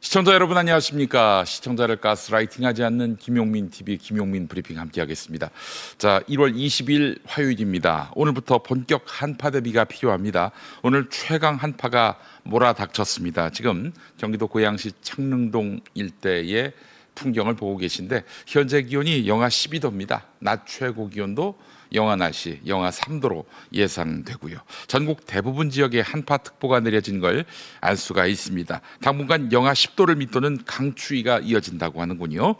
시청자 여러분 안녕하십니까? 시청자를 가스라이팅하지 않는 김용민 TV 김용민 브리핑 함께하겠습니다. 자, 1월 20일 화요일입니다. 오늘부터 본격 한파 대비가 필요합니다. 오늘 최강 한파가 몰아닥쳤습니다. 지금 경기도 고양시 창릉동 일대의 풍경을 보고 계신데 현재 기온이 영하 12도입니다. 낮 최고 기온도 영하 날씨 영하 3도로 예상되고요. 전국 대부분 지역에 한파특보가 내려진 걸 알 수가 있습니다. 당분간 영하 10도를 밑도는 강추위가 이어진다고 하는군요.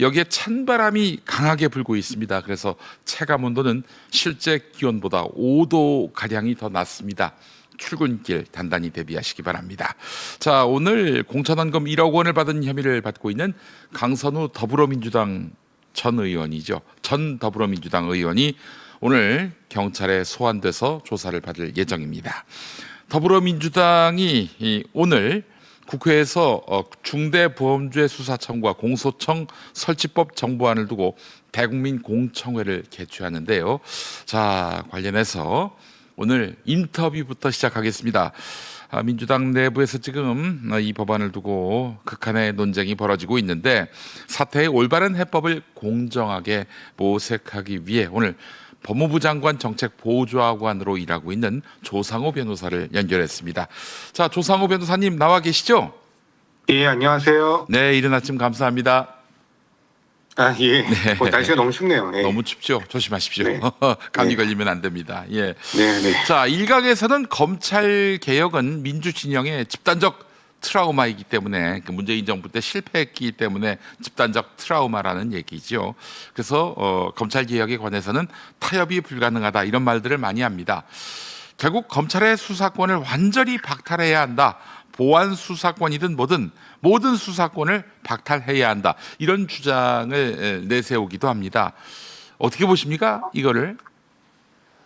여기에 찬바람이 강하게 불고 있습니다. 그래서 체감 온도는 실제 기온보다 5도 가량이 더 낮습니다. 출근길 단단히 대비하시기 바랍니다. 자, 오늘 공천원금 1억 원을 받은 혐의를 받고 있는 강선우 더불어민주당 전 의원이죠. 전 더불어민주당 의원이 오늘 경찰에 소환돼서 조사를 받을 예정입니다. 더불어민주당이 이 오늘 국회에서 어, 중대보험죄 수사청과 공소청 설치법 정부안을 두고 대국민 공청회를 개최하는데요. 자 관련해서 오늘 인터뷰부터 시작하겠습니다. 아, 민주당 내부에서 지금 어, 이 법안을 두고 극한의 논쟁이 벌어지고 있는데 사태의 올바른 해법을 공정하게 모색하기 위해 오늘 법무부 장관 정책 보좌관으로 일하고 있는 조상호 변호사를 연결했습니다. 자, 조상호 변호사님 나와 계시죠? 예, 안녕하세요. 네, 이른 아침 감사합니다. 아, 예. 어, 날씨가 너무 춥네요. 예. 너무 춥죠? 조심하십시오. 네. 감기 네. 걸리면 안 됩니다. 예. 네, 네. 자, 일각에서는 검찰 개혁은 민주 진영의 집단적 트라우마이기 때문에 그 문재인 정부 때 실패했기 때문에 집단적 트라우마라는 얘기죠. 그래서 어, 검찰 개혁에 관해서는 타협이 불가능하다 이런 말들을 많이 합니다. 결국 검찰의 수사권을 완전히 박탈해야 한다. 보안 수사권이든 뭐든 모든 수사권을 박탈해야 한다. 이런 주장을 에, 내세우기도 합니다. 어떻게 보십니까? 이거를?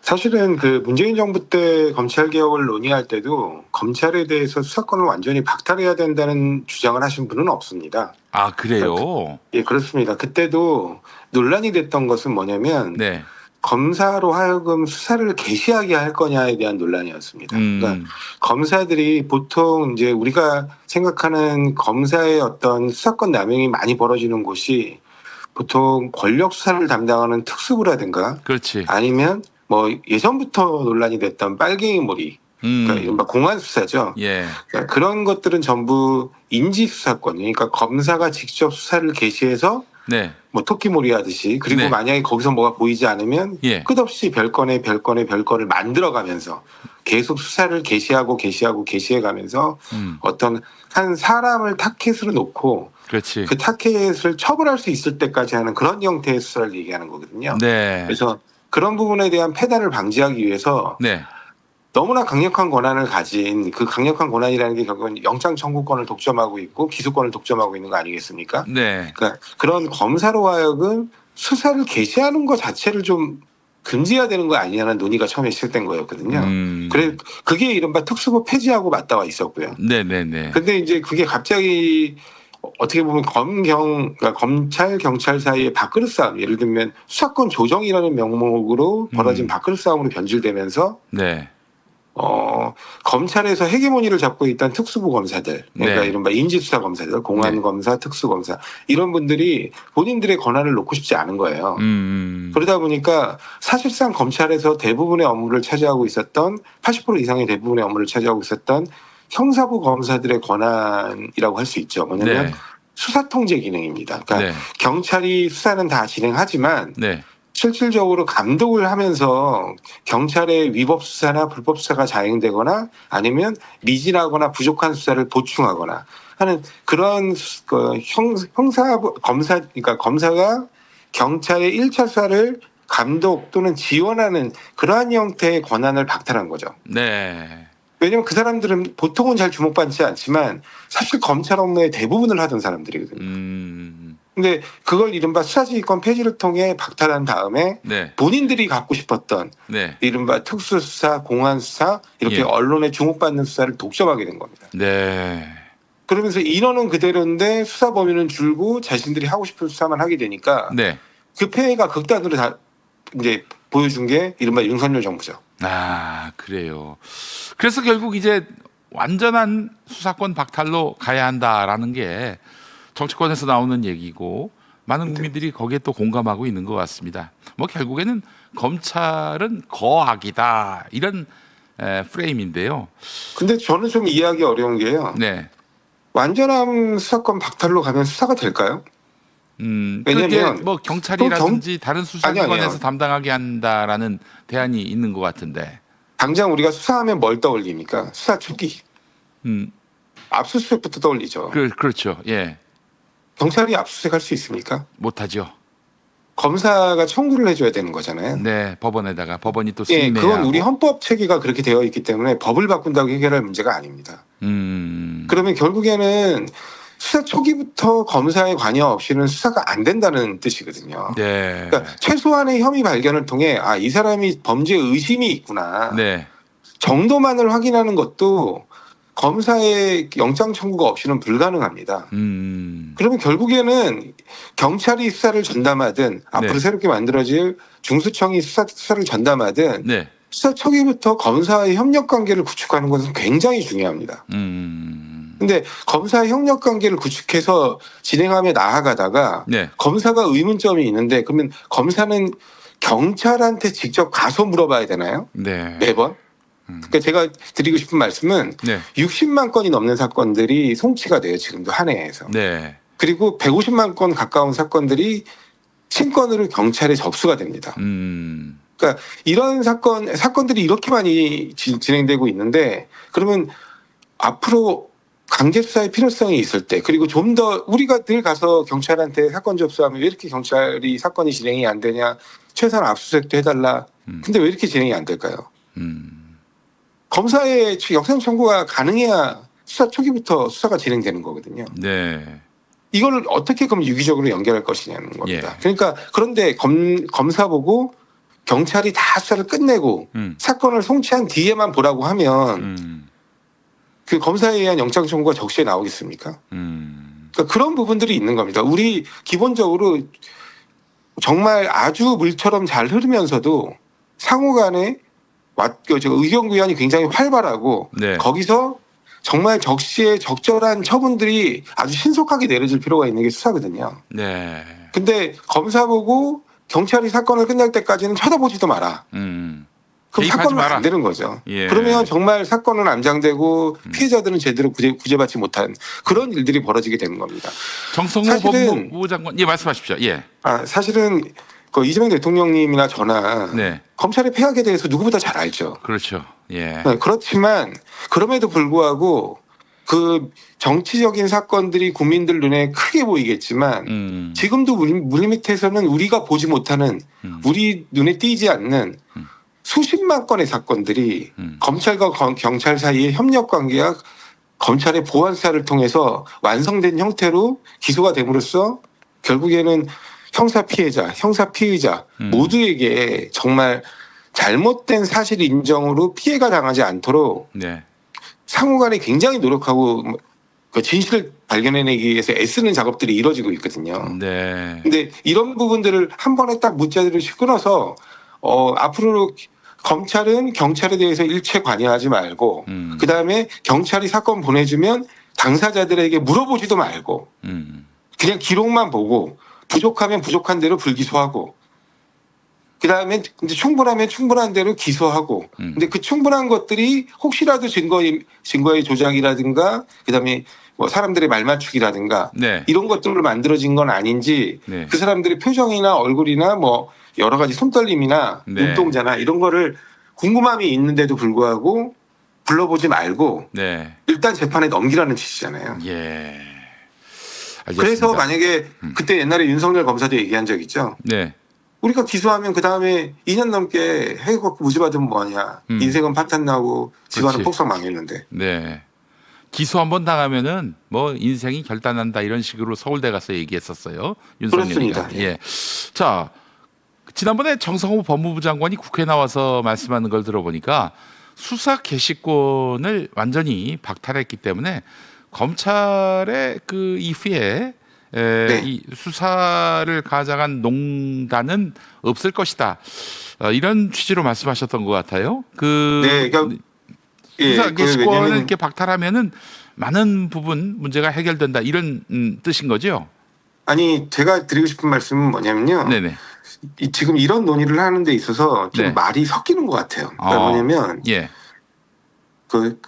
사실은 그 문재인 정부 때 검찰 개혁을 논의할 때도 검찰에 대해서 수사권을 완전히 박탈해야 된다는 주장을 하신 분은 없습니다. 아, 그래요? 예, 그렇습니다. 그때도 논란이 됐던 것은 뭐냐면 네. 검사로 하여금 수사를 개시하게 할 거냐에 대한 논란이었습니다. 그러니까 음, 검사들이 보통 이제 우리가 생각하는 검사의 어떤 수사권 남용이 많이 벌어지는 곳이 보통 권력 수사를 담당하는 특수부라든가 그렇지. 아니면 뭐 예전부터 논란이 됐던 빨갱이 몰이 그러니까 음, 이른바 공안 수사죠. 예. 그러니까 그런 것들은 전부 인지 수사권, 그러니까 검사가 직접 수사를 개시해서 네. 뭐 토끼몰이 하듯이 그리고 네. 만약에 거기서 뭐가 보이지 않으면 예. 끝없이 별건에 별건에 별건을 만들어가면서 계속 수사를 개시하고 개시하고 개시해가면서 음, 어떤 한 사람을 타켓으로 놓고 그렇지. 그 타켓을 처벌할 수 있을 때까지 하는 그런 형태의 수사를 얘기하는 거거든요. 네. 그래서 그런 부분에 대한 폐단을 방지하기 위해서 네. 너무나 강력한 권한을 가진 그 강력한 권한이라는 게 결국은 영장 청구권을 독점하고 있고 기소권을 독점하고 있는 거 아니겠습니까? 네. 그러니까 그런 검사로 하여금 수사를 개시하는 것 자체를 좀 금지해야 되는 거 아니냐는 논의가 처음에 시작된 거였거든요. 음, 그래 그게 이른바 특수부 폐지하고 맞닿아 있었고요. 네네네. 근데 이제 그게 갑자기 어떻게 보면 검경 그러니까 검찰 경찰 사이의 밥그릇 싸움 예를 들면 수사권 조정이라는 명목으로 벌어진 음. 밥그릇 싸움으로 변질되면서 네. 어 검찰에서 헤게모니를 잡고 있던 특수부 검사들 그러니까 네. 이른바 인지수사 검사들 공안 네. 검사 특수 검사 이런 분들이 본인들의 권한을 놓고 싶지 않은 거예요. 음, 그러다 보니까 사실상 검찰에서 대부분의 업무를 차지하고 있었던 80% 이상의 대부분의 업무를 차지하고 있었던 형사부 검사들의 권한이라고 할 수 있죠. 뭐냐면 네. 수사 통제 기능입니다. 그러니까 네. 경찰이 수사는 다 진행하지만 네. 실질적으로 감독을 하면서 경찰의 위법 수사나 불법 수사가 자행되거나 아니면 미진하거나 부족한 수사를 보충하거나 하는 그런 수- 그 형, 형사 검사 그러니까 검사가 경찰의 1차 수사를 감독 또는 지원하는 그러한 형태의 권한을 박탈한 거죠. 네. 왜냐하면 그 사람들은 보통은 잘 주목받지 않지만 사실 검찰 업무의 대부분을 하던 사람들이거든요. 음, 근데 그걸 이른바 수사지휘권 폐지를 통해 박탈한 다음에 네. 본인들이 갖고 싶었던 네. 이른바 특수수사, 공안수사 이렇게 예. 언론에 주목받는 수사를 독점하게 된 겁니다. 네. 그러면서 인원은 그대로인데 수사 범위는 줄고 자신들이 하고 싶은 수사만 하게 되니까 네. 그 폐해가 극단으로 다 이제 보여준 게 이른바 윤석열 정부죠. 아, 그래요. 그래서 결국 이제 완전한 수사권 박탈로 가야 한다라는 게 정치권에서 나오는 얘기고 많은 국민들이 거기에 또 공감하고 있는 것 같습니다. 뭐 결국에는 검찰은 거악이다 이런 에, 프레임인데요. 근데 저는 좀 이해하기 어려운 게요. 네. 완전한 수사권 박탈로 가면 수사가 될까요? 음, 왜냐면 뭐 경찰이라든지 다른 아니요, 수사기관에서. 담당하게 한다라는 대안이 있는 것 같은데. 당장 우리가 수사하면 뭘 떠올립니까? 수사 초기. 음, 압수수색부터 떠올리죠. 그, 그렇죠. 예, 경찰이 압수수색할 수 있습니까? 못하죠. 검사가 청구를 해줘야 되는 거잖아요. 네, 법원에다가 법원이 또 예, 승인해야 그건 하고. 우리 헌법 체계가 그렇게 되어 있기 때문에 법을 바꾼다고 해결할 문제가 아닙니다. 음, 그러면 결국에는 수사 초기부터 검사의 관여 없이는 수사가 안 된다는 뜻이거든요. 네, 그러니까 최소한의 혐의 발견을 통해 아 이 사람이 범죄 의심이 있구나 네, 정도만을 확인하는 것도 검사의 영장 청구가 없이는 불가능합니다. 음, 그러면 결국에는 경찰이 수사를 전담하든 앞으로 네. 새롭게 만들어질 중수청이 수사, 수사를 전담하든 네, 수사 초기부터 검사의 협력 관계를 구축하는 것은 굉장히 중요합니다. 음, 근데 검사의 협력 관계를 구축해서 진행하며 나아가다가 네, 검사가 의문점이 있는데 그러면 검사는 경찰한테 직접 가서 물어봐야 되나요? 네, 매번? 음. 그러니까 제가 드리고 싶은 말씀은 네, 60만 건이 넘는 사건들이 송치가 돼요. 지금도 한 해에서. 네, 그리고 150만 건 가까운 사건들이 친권으로 경찰에 접수가 됩니다. 음, 이런 사건 사건들이 이렇게 많이 지- 진행되고 있는데 그러면 앞으로 강제 수사의 필요성이 있을 때 그리고 좀 더 우리가 늘 가서 경찰한테 사건 접수하면 왜 이렇게 경찰이 사건이 진행이 안 되냐 최소한 압수수색도 해달라 음. 근데 왜 이렇게 진행이 안 될까요? 음, 검사의 영장 청구가 가능해야 수사 초기부터 수사가 진행되는 거거든요. 네, 이걸 어떻게 그럼 유기적으로 연결할 것이냐는 겁니다. 예. 그러니까 그런데 검, 검사 보고 경찰이 다 수사를 끝내고 음, 사건을 송치한 뒤에만 보라고 하면 음, 그 검사에 의한 영장 청구가 적시에 나오겠습니까? 음, 그러니까 그런 부분들이 있는 겁니다. 우리 기본적으로 정말 아주 물처럼 잘 흐르면서도 상호 간에 그저 의견 구현이 굉장히 활발하고 네, 거기서 정말 적시에 적절한 처분들이 아주 신속하게 내려질 필요가 있는 게 수사거든요. 네, 근데 검사 보고 경찰이 사건을 끝낼 때까지는 쳐다보지도 마라. 음, 그럼 사건은 마라. 안 되는 거죠. 예. 그러면 정말 사건은 암장되고 음. 피해자들은 제대로 구제, 구제받지 못한 그런 일들이 벌어지게 되는 겁니다. 정성호 법무부 장관, 예, 말씀하십시오. 예, 아, 사실은 그 이재명 대통령님이나 저나 네, 검찰의 폐악에 대해서 누구보다 잘 알죠. 그렇죠. 예, 네, 그렇지만 그럼에도 불구하고 그 정치적인 사건들이 국민들 눈에 크게 보이겠지만 음, 지금도 우리, 우리 밑에서는 우리가 보지 못하는 음, 우리 눈에 띄지 않는 음. 수십만 건의 사건들이 음, 검찰과 거- 경찰 사이의 협력 관계와 검찰의 보안 수사를 통해서 완성된 형태로 기소가 됨으로써 결국에는 형사 피해자, 형사 피의자 음. 모두에게 정말 잘못된 사실 인정으로 피해가 당하지 않도록 네, 상호간에 굉장히 노력하고 그 진실을 발견해내기 위해서 애쓰는 작업들이 이루어지고 있거든요. 네, 근데 이런 부분들을 한 번에 딱 문자들을 끊어서 어, 앞으로 검찰은 경찰에 대해서 일체 관여하지 말고 음, 그 다음에 경찰이 사건 보내주면 당사자들에게 물어보지도 말고 음, 그냥 기록만 보고 부족하면 부족한 대로 불기소하고 그 다음에 이제 충분하면 충분한 대로 기소하고 음. 근데 그 충분한 것들이 혹시라도 증거의 증거의 조작이라든가 그 다음에 뭐 사람들의 말 맞추기라든가 네, 이런 것들로 만들어진 건 아닌지 네, 그 사람들의 표정이나 얼굴이나 뭐 여러 가지 손떨림이나 네. 눈동자나 이런 거를 궁금함이 있는데도 불구하고 불러보지 말고 네, 일단 재판에 넘기라는 뜻이잖아요. 예. 알겠습니다. 그래서 만약에 음. 그때 옛날에 윤석열 검사도 얘기한 적 있죠. 네, 우리가 기소하면 그 다음에 2년 넘게 해고받고 무죄 받으면 뭐하냐. 음. 인생은 파탄 나고 집안은. 폭삭 망했는데. 네. 기소 한번 당하면은 뭐 인생이 결단한다 이런 식으로 서울대 가서 얘기했었어요. 윤석열이가. 그렇습니다. 예. 자, 지난번에 정성호 법무부 장관이 국회에 나와서 말씀하는 걸 들어보니까 수사 개시권을 완전히 박탈했기 때문에 검찰의 그 이후에 에, 네. 이 수사를 가장한 농단은 없을 것이다. 어, 이런 취지로 말씀하셨던 것 같아요. 그 네, 그러니까 예, 수사 그 개시권을 왜냐면- 이렇게 박탈하면은 많은 부분 문제가 해결된다 이런 음, 뜻인 거죠. 아니 제가 드리고 싶은 말씀은 뭐냐면요. 네네. 이- 지금 이런 논의를 하는 데 있어서 좀 네. 말이 섞이는 것 같아요. 그러니까 아. 뭐냐면 예. 그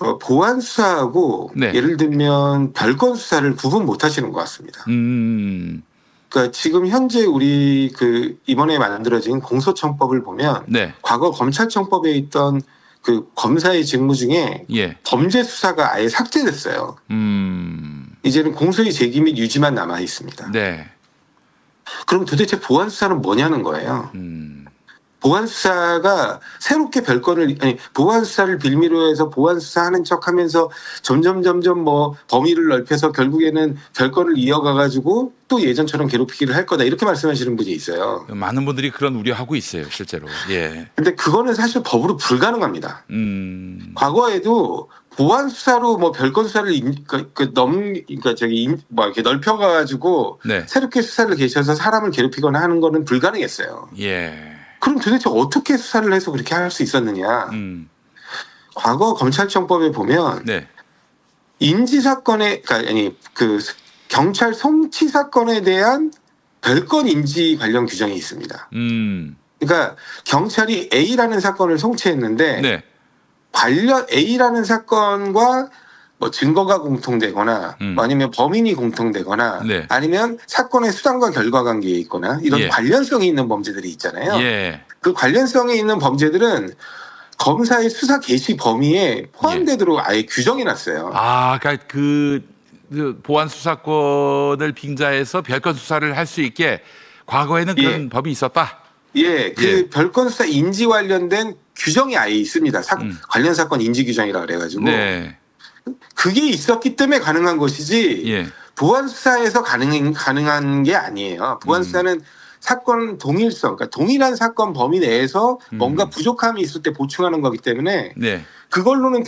어, 보안 수사하고 네. 예를 들면 별건 수사를 구분 못 하시는 것 같습니다. 음. 그러니까 지금 현재 우리 그 이번에 만들어진 공소청법을 보면 네. 과거 검찰청법에 있던 그 검사의 직무 중에 예. 범죄 수사가 아예 삭제됐어요. 음. 이제는 공소의 제기 및 유지만 남아 있습니다. 네. 그럼 도대체 보안 수사는 뭐냐는 거예요. 음. 보안 수사가 새롭게 별건을 아니 보안 수사를 빌미로 해서 보안 수사하는 척하면서 점점 점점 뭐 범위를 넓혀서 결국에는 별건을 이어가 가지고 또 예전처럼 괴롭히기를 할 거다 이렇게 말씀하시는 분이 있어요. 많은 분들이 그런 우려하고 있어요, 실제로. 예. 근데 그거는 사실 법으로 불가능합니다. 음. 과거에도 보안 수사로 뭐 별건 수사를 인- 그, 그 넘, 그러니까 저기 인- 뭐 이렇게 넓혀가지고 네. 새롭게 수사를 개시해서 사람을 괴롭히거나 하는 거는 불가능했어요. 예. 그럼 도대체 어떻게 수사를 해서 그렇게 할 수 있었느냐? 음. 과거 검찰청법에 보면 네. 인지 사건에 그러니까 아니 그 경찰 송치 사건에 대한 별건 인지 관련 규정이 있습니다. 음. 그러니까 경찰이 A라는 사건을 송치했는데 네. 관련 A라는 사건과 뭐 증거가 공통되거나 음. 뭐 아니면 범인이 공통되거나 네. 아니면 사건의 수단과 결과 관계에 있거나 이런 예. 관련성이 있는 범죄들이 있잖아요. 예. 그 관련성이 있는 범죄들은 검사의 수사 개시 범위에 포함되도록 아예 규정이 났어요. 아, 그러니까 그, 그 보안 수사권을 빙자해서 별건 수사를 할 수 있게 과거에는 그런 법이 있었다. 예, 그 예. 별건 수사 인지 관련된 규정이 아예 있습니다. 사- 음. 관련 사건 인지 규정이라 그래가지고 네. 그게 있었기 때문에 가능한 것이지 예. 보안 수사에서 가능 가능한 게 아니에요. 보안 음. 수사는 사건 동일성, 그러니까 동일한 사건 범위 내에서 음. 뭔가 부족함이 있을 때 보충하는 거기 때문에 네. 그걸로는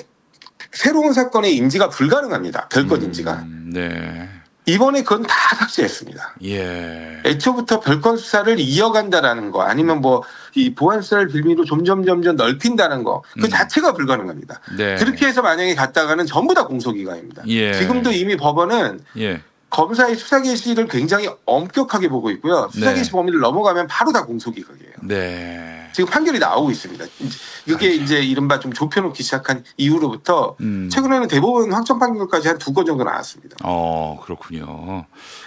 새로운 사건의 인지가 불가능합니다. 인지가 음, 네. 이번에 그건 다 삭제했습니다. 예. 애초부터 별건 수사를 이어간다라는 거 아니면 뭐 이 보안 수사를 빌미로 점점 점점 넓힌다는 거그 음. 자체가 불가능합니다. 네. 그렇게 해서 만약에 갔다가는 전부 다 공소기관입니다. 예. 지금도 이미 법원은 예. 검사의 수사 개시를 굉장히 엄격하게 보고 있고요. 수사 네. 개시 범위를 넘어가면 바로 다 공소기각이에요. 네. 지금 판결이 나오고 있습니다. 이게 이제 이른바 좀 좁혀놓기 시작한 이후로부터 음. 최근에는 대법원 확정 판결까지 한 두 건 정도 나왔습니다. 어, 그렇군요.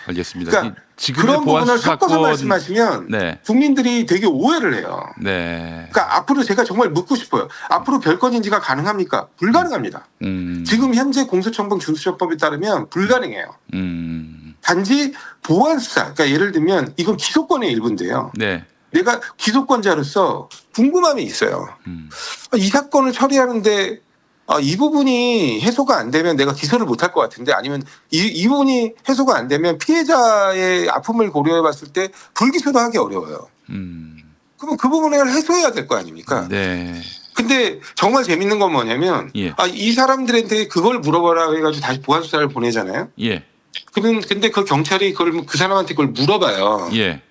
알겠습니다. 그러니까 그런 부분을 섞어서 말씀하시면 네. 국민들이 되게 오해를 해요. 네. 그러니까 앞으로 제가 정말 묻고 싶어요. 앞으로 별건 인지가 가능합니까? 불가능합니다. 음. 지금 현재 공소청법 준수처법에 따르면 불가능해요. 음. 단지 보안 수사, 그러니까 예를 들면 이건 기소권의 일부인데요. 네. 내가 기소권자로서 궁금함이 있어요. 음. 아, 이 사건을 처리하는데 아, 이 부분이 해소가 안 되면 내가 기소를 못 할 것 같은데 아니면 이, 이 부분이 해소가 안 되면 피해자의 아픔을 고려해 봤을 때 불기소도 하기 어려워요. 음. 그러면 그 부분을 해소해야 될 거 아닙니까? 네. 근데 정말 재밌는 건 뭐냐면 예. 아, 이 사람들한테 그걸 물어보라 해가지고 다시 보안 수사를 보내잖아요. 예. 그러면 근데 그 경찰이 그걸 그 사람한테 그걸 물어봐요. 예.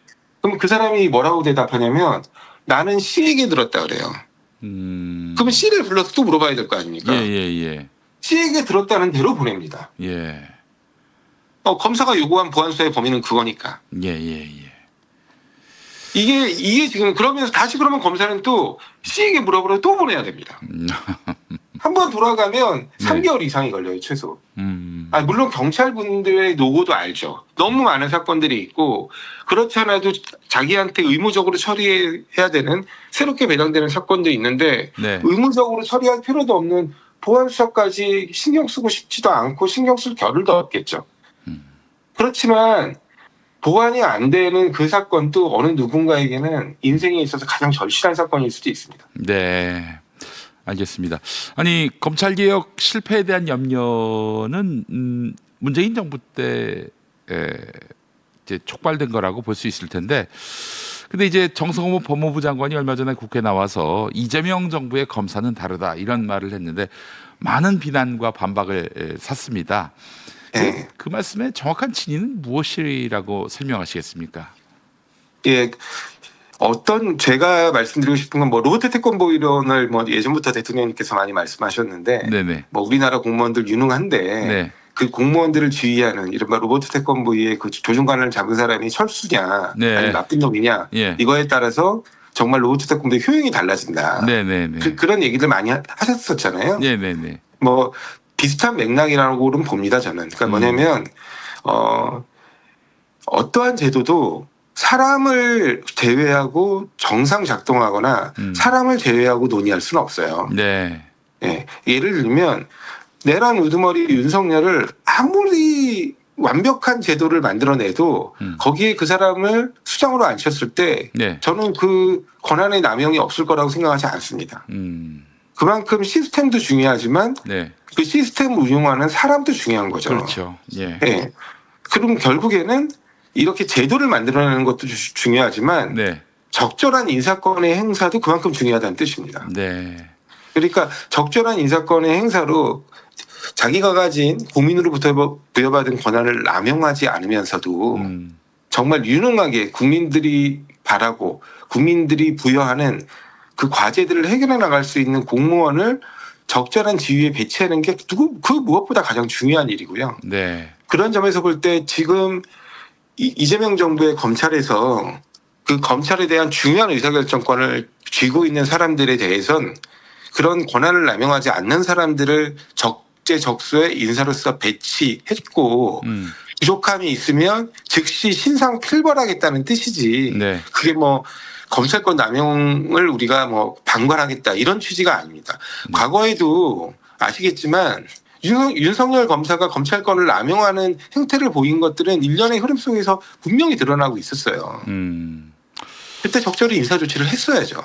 그럼 그 사람이 뭐라고 대답하냐면 나는 C에게 들었다 그래요. 음. 그러면 C를 불러서 또 물어봐야 될 거 아닙니까? 예, 예, 예. C에게 들었다는 대로 보냅니다. 예. 어, 검사가 요구한 보안 수사의 범위는 그거니까. 예, 예, 예. 이게 이게 지금 그러면서 다시 그러면 검사는 또 C에게 물어보러 또 보내야 됩니다. 음. 한번 돌아가면 네. 3개월 이상이 걸려요 최소. 음. 아, 물론 경찰분들의 노고도 알죠. 너무 많은 사건들이 있고 그렇지 않아도 자기한테 의무적으로 처리해야 되는 새롭게 배정되는 사건도 있는데 네. 의무적으로 처리할 필요도 없는 보안 수사까지 신경 쓰고 싶지도 않고 신경 쓸 겨를도 없겠죠. 음. 그렇지만 보안이 안 되는 그 사건도 어느 누군가에게는 인생에 있어서 가장 절실한 사건일 수도 있습니다. 네. 알겠습니다. 아니 검찰 개혁 실패에 대한 염려는 음, 문재인 정부 때 에, 이제 촉발된 거라고 볼 수 있을 텐데, 근데 이제 정성호 법무부 장관이 얼마 전에 국회 에 나와서 이재명 정부의 검사는 다르다 이런 말을 했는데 많은 비난과 반박을 에, 샀습니다. 그, 예. 그 말씀의 정확한 진위는 무엇이라고 설명하시겠습니까? 예. 어떤 제가 말씀드리고 싶은 건 뭐 로봇 태권보 이론을 뭐 예전부터 대통령님께서 많이 말씀하셨는데 네네. 뭐 우리나라 공무원들 유능한데 네. 그 공무원들을 지휘하는 이른바 로봇 태권보의 그 조종관을 잡은 사람이 철수냐 네. 아니면 나쁜 놈이냐 예. 이거에 따라서 정말 로봇 태권보의 효용이 달라진다. 네네네. 그, 그런 얘기들 많이 하- 하셨었잖아요. 네네네. 뭐 비슷한 맥락이라고는 봅니다 저는. 그러니까 음. 뭐냐면 어 어떠한 제도도 사람을 제외하고 정상 작동하거나 음. 사람을 제외하고 논의할 수는 없어요. 네. 예. 예를 들면 내란 우두머리 윤석열을 아무리 완벽한 제도를 만들어내도 음. 거기에 그 사람을 수장으로 앉혔을 때 네. 저는 그 권한의 남용이 없을 거라고 생각하지 않습니다. 음. 그만큼 시스템도 중요하지만 네. 그 시스템을 운용하는 사람도 중요한 거죠. 그렇죠. 예. 예. 그럼 결국에는 이렇게 제도를 만들어내는 것도 주- 중요하지만 네. 적절한 인사권의 행사도 그만큼 중요하다는 뜻입니다. 네. 그러니까 적절한 인사권의 행사로 자기가 가진 국민으로부터 부여받은 권한을 남용하지 않으면서도 음. 정말 유능하게 국민들이 바라고 국민들이 부여하는 그 과제들을 해결해 나갈 수 있는 공무원을 적절한 지위에 배치하는 게 그 무엇보다 가장 중요한 일이고요. 네. 그런 점에서 볼 때 지금 이- 이재명 정부의 검찰에서 그 검찰에 대한 중요한 의사결정권을 쥐고 있는 사람들에 대해선 그런 권한을 남용하지 않는 사람들을 적재적소에 인사로서 배치했고 음. 부족함이 있으면 즉시 신상 필벌하겠다는 뜻이지 네. 그게 뭐 검찰권 남용을 우리가 뭐 방관하겠다 이런 취지가 아닙니다. 음. 과거에도 아시겠지만 윤- 윤석열 검사가 검찰권을 남용하는 행태를 보인 것들은 일련의 흐름 속에서 분명히 드러나고 있었어요. 음. 그때 적절히 인사 조치를 했어야죠.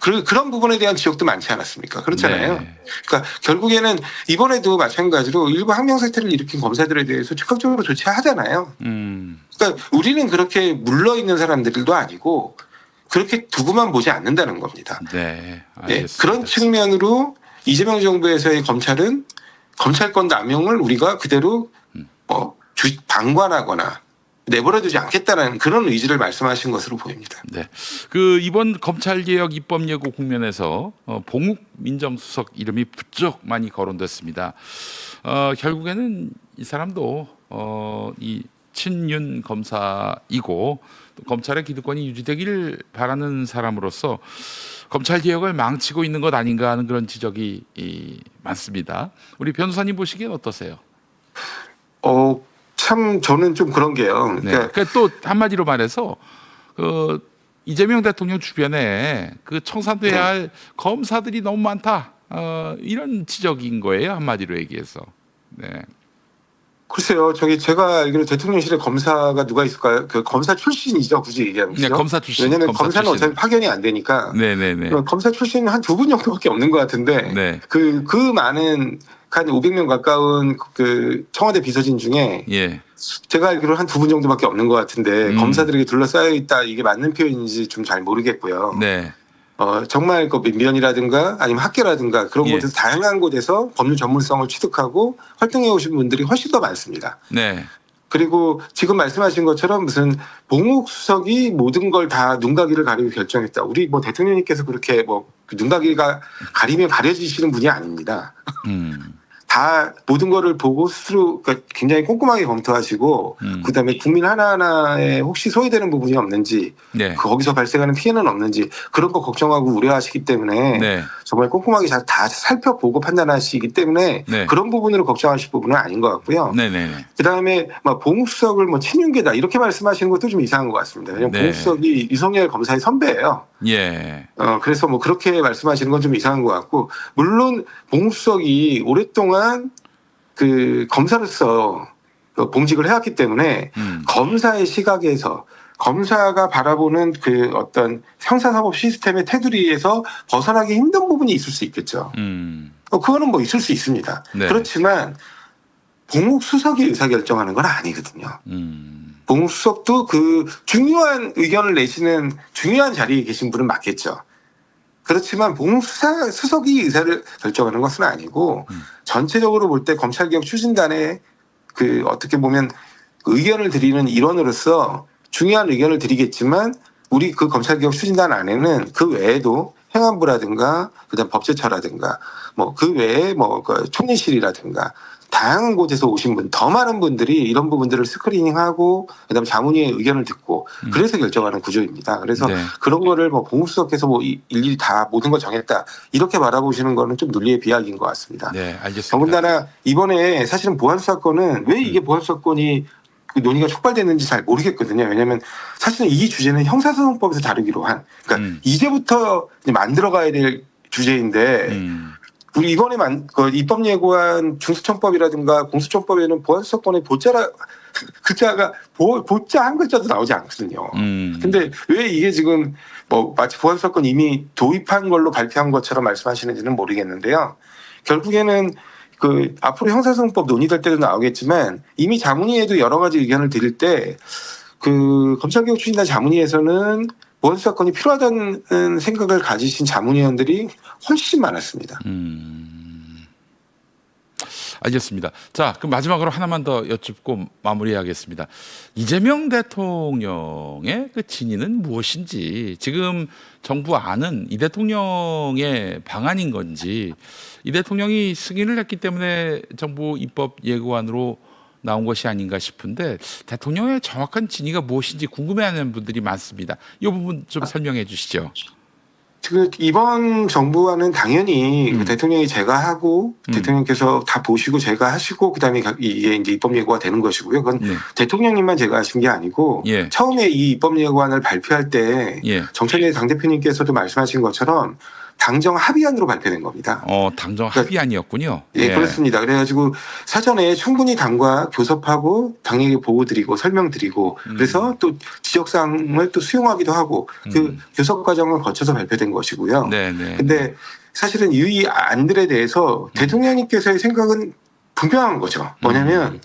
그, 그런 부분에 대한 지적도 많지 않았습니까? 그렇잖아요. 네. 그러니까 결국에는 이번에도 마찬가지로 일부 항명 사태를 일으킨 검사들에 대해서 즉각적으로 조치하잖아요. 음. 그러니까 우리는 그렇게 물러 있는 사람들도 아니고 그렇게 두고만 보지 않는다는 겁니다. 네. 예, 알겠습니다. 그런 측면으로 이재명 정부에서의 검찰은 검찰권 남용을 우리가 그대로 음. 뭐 주- 방관하거나 내버려두지 않겠다는 그런 의지를 말씀하신 것으로 보입니다. 네. 그 이번 검찰 개혁 입법 예고 국면에서 어, 봉욱 민정수석 이름이 부쩍 많이 거론됐습니다. 어, 결국에는 이 사람도 어, 이 친윤 검사이고 또 검찰의 기득권이 유지되기를 바라는 사람으로서 검찰 개혁을 망치고 있는 것 아닌가 하는 그런 지적이 이, 많습니다. 우리 변호사님 보시기엔 어떠세요? 어, 참 저는 좀 그런 게요. 네. 그러니까 그러니까 또 한마디로 말해서 그 이재명 대통령 주변에 그 청산돼야 네. 할 검사들이 너무 많다. 어, 이런 지적인 거예요 한마디로 얘기해서. 네. 글쎄요, 저기 제가 알기로 대통령실에 검사가 누가 있을까요? 그 검사 출신이죠, 굳이 얘기하면. 네? 검사 출신. 왜냐하면 검사 출신. 어차피 파견이 안 되니까 네네네. 그 검사 출신 한 두 분 정도밖에 없는 것 같은데 네. 그, 그 많은 한 500명 가까운 그 청와대 비서진 중에 예. 제가 알기로 한 두 분 정도밖에 없는 것 같은데 음. 검사들에게 둘러싸여 있다 이게 맞는 표현인지 좀 잘 모르겠고요. 네. 어, 정말 그 민변이라든가 아니면 학계라든가 그런 예. 곳에서 다양한 곳에서 법률 전문성을 취득하고 활동해 오신 분들이 훨씬 더 많습니다. 네. 그리고 지금 말씀하신 것처럼 무슨 봉욱 수석이 모든 걸 다 눈가기를 가리고 결정했다. 우리 뭐 대통령님께서 그렇게 뭐그 눈가기가 가리면 가려지시는 분이 아닙니다. 음. 다 모든 거를 보고 스스로 그러니까 굉장히 꼼꼼하게 검토하시고 음. 그다음에 국민 하나하나에 혹시 소외되는 부분이 없는지 네. 그 거기서 발생하는 피해는 없는지 그런 거 걱정하고 우려하시기 때문에 네. 정말 꼼꼼하게 잘다 살펴보고 판단하시기 때문에 네. 그런 부분으로 걱정하실 부분은 아닌 것 같고요. 네네네. 그다음에 막 봉수석을 뭐 친윤계다 이렇게 말씀하시는 것도 좀 이상한 것 같습니다. 왜냐면 네. 봉수석이 유석열 검사의 선배예요. 예. 어, 그래서 뭐 그렇게 말씀하시는 건 좀 이상한 것 같고 물론 봉수석이 오랫동안 그 검사로서 그 봉직을 해왔기 때문에 음. 검사의 시각에서 검사가 바라보는 그 어떤 형사사법 시스템의 테두리에서 벗어나기 힘든 부분이 있을 수 있겠죠. 음. 어, 그거는 뭐 있을 수 있습니다. 네. 그렇지만 봉욱 수석이 의사결정하는 건 아니거든요. 음. 봉욱 수석도 그 중요한 의견을 내시는 중요한 자리에 계신 분은 맞겠죠. 그렇지만 봉욱 수사, 수석이 의사를 결정하는 것은 아니고 음. 전체적으로 볼 때 검찰개혁 추진단에 그 어떻게 보면 그 의견을 드리는 일원으로서 중요한 의견을 드리겠지만 우리 그 검찰개혁 추진단 안에는 그 외에도 행안부라든가 그다음 법제처라든가 뭐 그 외에 뭐그 총리실이라든가 다양한 곳에서 오신 분, 더 많은 분들이 이런 부분들을 스크리닝하고 그다음에 자문위의 의견을 듣고 음. 그래서 결정하는 구조입니다. 그래서 네. 그런 거를 뭐 공수석에서 뭐 이- 일일이 다 모든 걸 정했다 이렇게 바라보시는 거는 좀 논리의 비약인 것 같습니다. 네, 알겠습니다. 더군다나 이번에 사실은 보안수 사건은 왜 이게 음. 보안수 사건이 그 논의가 촉발됐는지 잘 모르겠거든요. 왜냐하면 사실은 이 주제는 형사소송법에서 다루기로 한 그러니까 음. 이제부터 이제 만들어가야 될 주제인데 음. 우리 이번에 만, 그 입법 예고한 중수청법이라든가 공수청법에는 보안수 사건의 보자라 글자가 보, 보자 한 글자도 나오지 않거든요. 음. 근데 왜 이게 지금 뭐 마치 보안 사건 이미 도입한 걸로 발표한 것처럼 말씀하시는지는 모르겠는데요. 결국에는 그 앞으로 형사소송법 논의될 때도 나오겠지만 이미 자문위에도 여러 가지 의견을 드릴 때 그 검찰개혁 추진단 자문위에서는 보안 사건이 필요하다는 생각을 가지신 자문위원들이 훨씬 많았습니다. 음. 알겠습니다. 자, 그럼 마지막으로 하나만 더 여쭙고 마무리하겠습니다. 이재명 대통령의 그 진위는 무엇인지 지금 정부 안은 이 대통령의 방안인 건지 이 대통령이 승인을 했기 때문에 정부 입법 예고안으로 나온 것이 아닌가 싶은데 대통령의 정확한 진위가 무엇인지 궁금해하는 분들이 많습니다. 이 부분 좀 설명해 주시죠. 그 이번 정부와는 당연히 음. 그 대통령이 제가 하고 음. 대통령께서 다 보시고 제가 하시고 그다음에 가- 이게 이제 입법 예고가 되는 것이고요. 그건 네. 대통령님만 제가 하신 게 아니고 예. 처음에 이 입법 예고안을 발표할 때 예. 정철래 당 대표님께서도 말씀하신 것처럼 당정 합의안으로 발표된 겁니다. 어, 당정 합의안이었군요. 예, 그렇습니다. 그래가지고 사전에 충분히 당과 교섭하고 당에게 보고 드리고 설명 드리고 음. 그래서 또 지적사항을 또 수용하기도 하고 그 음. 교섭 과정을 거쳐서 발표된 것이고요. 네, 네. 근데 사실은 이 안들에 대해서 대통령님께서의 생각은 분명한 거죠. 뭐냐면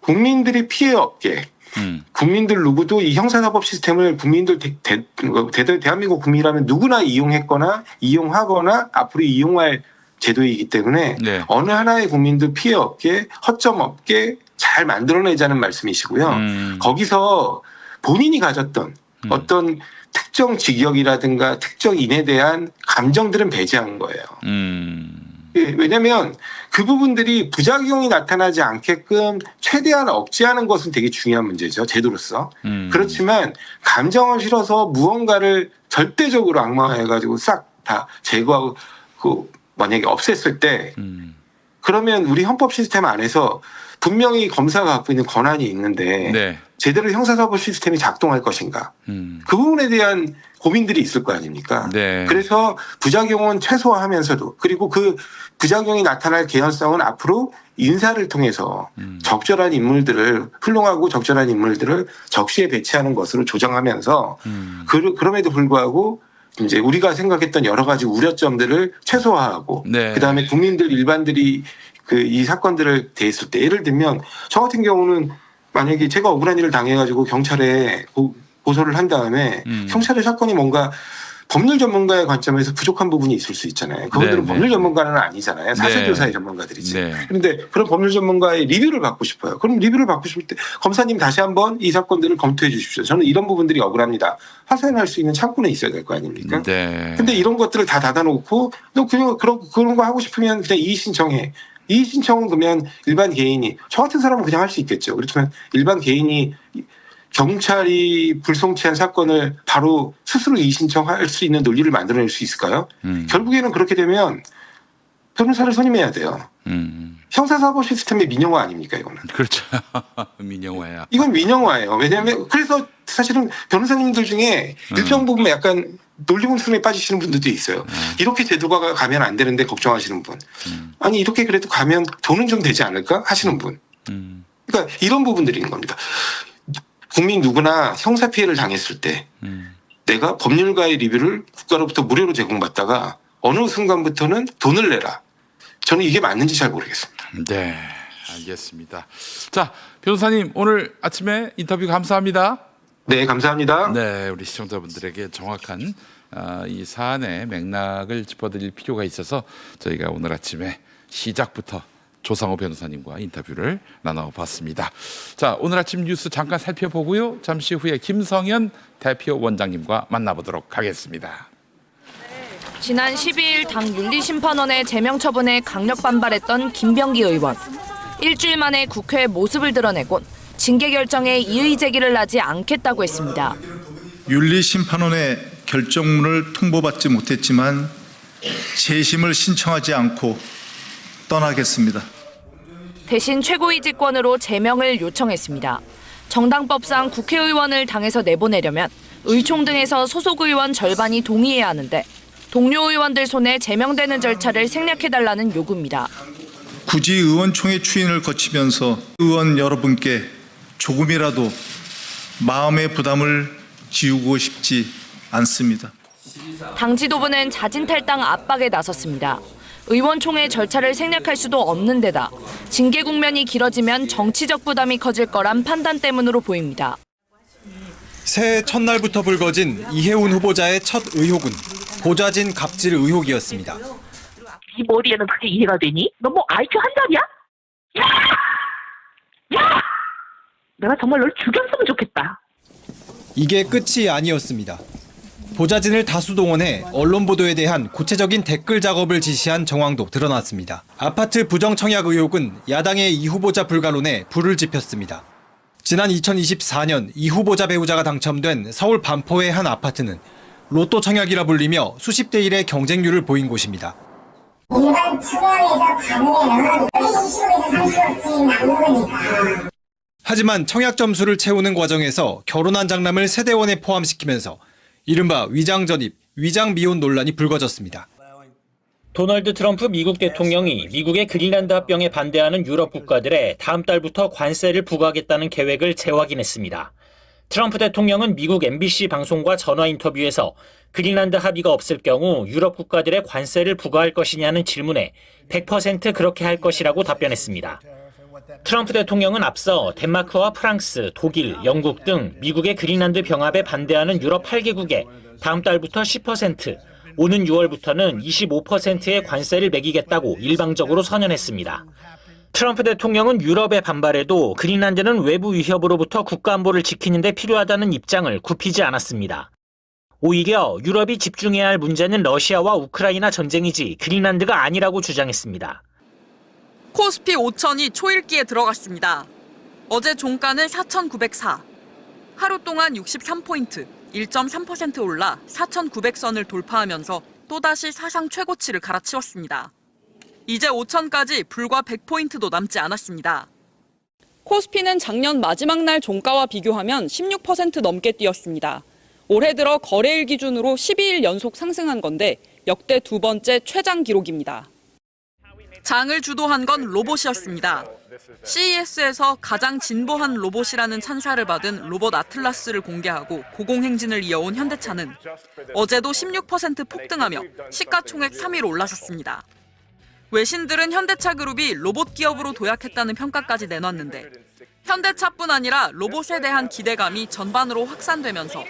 국민들이 피해 없게 음, 국민들 누구도 이 형사사법 시스템을 국민들 대, 대, 대, 대한민국 국민이라면 누구나 이용했거나 이용하거나 앞으로 이용할 제도이기 때문에 네. 어느 하나의 국민도 피해 없게 허점 없게 잘 만들어내자는 말씀이시고요. 음, 거기서 본인이 가졌던 음. 어떤 특정 직역이라든가 특정 인에 대한 감정들은 배제한 거예요. 음, 예, 왜냐하면 그 부분들이 부작용이 나타나지 않게끔 최대한 억제하는 것은 되게 중요한 문제죠 제도로서. 음. 그렇지만 감정을 실어서 무언가를 절대적으로 악마화해가지고 싹 다 제거하고 그 만약에 없앴을 때 음, 그러면 우리 헌법 시스템 안에서 분명히 검사가 갖고 있는 권한이 있는데 네. 제대로 형사사법 시스템이 작동할 것인가 음, 그 부분에 대한 고민들이 있을 거 아닙니까? 네. 그래서 부작용은 최소화하면서도 그리고 그 부작용이 나타날 개연성은 앞으로 인사를 통해서 음, 적절한 인물들을 훌륭하고 적절한 인물들을 적시에 배치하는 것으로 조정하면서 음, 그, 그럼에도 불구하고 이제 우리가 생각했던 여러 가지 우려점들을 최소화하고 네. 그다음에 국민들 일반들이 그 이 사건들을 대했을 때 예를 들면 저 같은 경우는 만약에 제가 억울한 일을 당해가지고 경찰에 고, 고소를 한 다음에 음. 경찰의 사건이 뭔가 법률 전문가의 관점에서 부족한 부분이 있을 수 있잖아요. 그분들은 네, 네. 법률 전문가는 아니잖아요. 사실조사의 네. 전문가들이지. 네. 그런데 그런 법률 전문가의 리뷰를 받고 싶어요. 그럼 리뷰를 받고 싶을 때 검사님 다시 한번 이 사건들을 검토해 주십시오. 저는 이런 부분들이 억울합니다. 하소연할 수 있는 창구는 있어야 될 거 아닙니까? 네. 근데 이런 것들을 다 닫아놓고 너 그냥 그런 그런 거 하고 싶으면 그냥 이의 신청해. 이의 신청은 그러면 일반 개인이 저 같은 사람은 그냥 할 수 있겠죠. 그렇지만 일반 개인이 경찰이 불송치한 사건을 바로 스스로 이의 신청할 수 있는 논리를 만들어낼 수 있을까요? 음, 결국에는 그렇게 되면 변호사를 선임해야 돼요. 음, 형사사법 시스템의 민영화 아닙니까 이거는? 그렇죠. 민영화야. 이건 민영화예요. 왜냐하면 그래서 사실은 변호사님들 중에 음. 일정 부분 약간 논리공순에 빠지시는 분들도 있어요. 음, 이렇게 제도가 가면 안 되는데 걱정하시는 분. 음, 아니 이렇게 그래도 가면 돈은 좀 되지 않을까 하시는 분. 음, 그러니까 이런 부분들인 겁니다. 국민 누구나 형사 피해를 당했을 때 음. 내가 법률가의 리뷰를 국가로부터 무료로 제공받다가 어느 순간부터는 돈을 내라. 저는 이게 맞는지 잘 모르겠습니다. 네, 알겠습니다. 자, 변호사님 오늘 아침에 인터뷰 감사합니다. 네, 감사합니다. 네, 우리 시청자분들에게 정확한 아, 이 사안의 맥락을 짚어드릴 필요가 있어서 저희가 오늘 아침에 시작부터 조상호 변호사님과 인터뷰를 나눠봤습니다. 자, 오늘 아침 뉴스 잠깐 살펴보고요. 잠시 후에 김성현 대표 원장님과 만나보도록 하겠습니다. 지난 12일 당 윤리심판원의 제명 처분에 강력 반발했던 김병기 의원. 일주일 만에 국회에 모습을 드러내곤 징계 결정에 이의 제기를 하지 않겠다고 했습니다. 윤리심판원의 결정문을 통보받지 못했지만 재심을 신청하지 않고 떠나겠습니다. 대신 최고위 직권으로 제명을 요청했습니다. 정당법상 국회의원을 당에서 내보내려면 의총 등에서 소속 의원 절반이 동의해야 하는데 동료 의원들 손에 제명되는 절차를 생략해달라는 요구입니다. 굳이 의원총회 추인을 거치면서 의원 여러분께 조금이라도 마음의 부담을 지우고 싶지 않습니다. 당 지도부는 자진 탈당 압박에 나섰습니다. 의원총회 절차를 생략할 수도 없는 데다 징계 국면이 길어지면 정치적 부담이 커질 거란 판단 때문으로 보입니다. 새해 첫날부터 불거진 이해운 후보자의 첫 의혹은 보좌진 갑질 의혹이었습니다. 네 머리에는 그게 이해가 되니? 너 뭐 IQ 한 달이야? 야! 야! 내가 정말 널 죽였으면 좋겠다. 이게 끝이 아니었습니다. 보좌진을 다수 동원해 언론 보도에 대한 구체적인 댓글 작업을 지시한 정황도 드러났습니다. 아파트 부정 청약 의혹은 야당의 이 후보자 불가론에 불을 지폈습니다. 지난 2024년 이 후보자 배우자가 당첨된 서울 반포의 한 아파트는 로또 청약이라 불리며 수십 대 1의 경쟁률을 보인 곳입니다. 일반 청약에서 가능해요. 20에서 30억씩 남는 거니까. 하지만 청약 점수를 채우는 과정에서 결혼한 장남을 세대원에 포함시키면서 이른바 위장 전입, 위장 미혼 논란이 불거졌습니다. 도널드 트럼프 미국 대통령이 미국의 그린란드 합병에 반대하는 유럽 국가들에 다음 달부터 관세를 부과하겠다는 계획을 재확인했습니다. 트럼프 대통령은 미국 MBC 방송과 전화 인터뷰에서 그린란드 합의가 없을 경우 유럽 국가들의 관세를 부과할 것이냐는 질문에 100% 그렇게 할 것이라고 답변했습니다. 트럼프 대통령은 앞서 덴마크와 프랑스, 독일, 영국 등 미국의 그린란드 병합에 반대하는 유럽 8개국에 다음 달부터 10%, 오는 6월부터는 25%의 관세를 매기겠다고 일방적으로 선언했습니다. 트럼프 대통령은 유럽의 반발에도 그린란드는 외부 위협으로부터 국가 안보를 지키는 데 필요하다는 입장을 굽히지 않았습니다. 오히려 유럽이 집중해야 할 문제는 러시아와 우크라이나 전쟁이지 그린란드가 아니라고 주장했습니다. 코스피 5천이 초읽기에 들어갔습니다. 어제 종가는 4,904. 하루 동안 63포인트, 1.3% 올라 4,900선을 돌파하면서 또다시 사상 최고치를 갈아치웠습니다. 이제 5천까지 불과 100포인트도 남지 않았습니다. 코스피는 작년 마지막 날 종가와 비교하면 16% 넘게 뛰었습니다. 올해 들어 거래일 기준으로 12일 연속 상승한 건데 역대 두 번째 최장 기록입니다. 장을 주도한 건 로봇이었습니다. CES에서 가장 진보한 로봇이라는 찬사를 받은 로봇 아틀라스를 공개하고 고공행진을 이어온 현대차는 어제도 16% 폭등하며 시가총액 3위로 올라섰습니다. 외신들은 현대차 그룹이 로봇 기업으로 도약했다는 평가까지 내놨는데 현대차뿐 아니라 로봇에 대한 기대감이 전반으로 확산되면서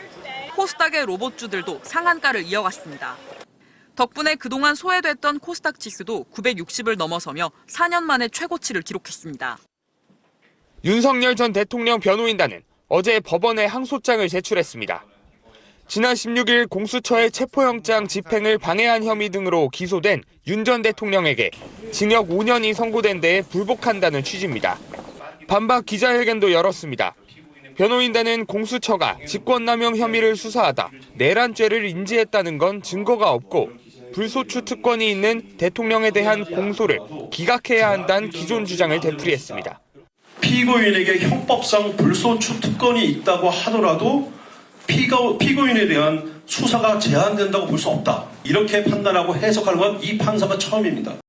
코스닥의 로봇주들도 상한가를 이어갔습니다. 덕분에 그동안 소외됐던 코스닥 지수도 960을 넘어서며 4년 만에 최고치를 기록했습니다. 윤석열 전 대통령 변호인단은 어제 법원에 항소장을 제출했습니다. 지난 16일 공수처의 체포영장 집행을 방해한 혐의 등으로 기소된 윤 전 대통령에게 징역 5년이 선고된 데에 불복한다는 취지입니다. 반박 기자회견도 열었습니다. 변호인단은 공수처가 직권남용 혐의를 수사하다 내란죄를 인지했다는 건 증거가 없고 불소추 특권이 있는 대통령에 대한 공소를 기각해야 한다는 기존 주장을 되풀이했습니다. 피고인에게 형법상 불소추 특권이 있다고 하더라도 피고, 피고인에 대한 수사가 제한된다고 볼 수 없다. 이렇게 판단하고 해석하는 건 이 판사가 처음입니다.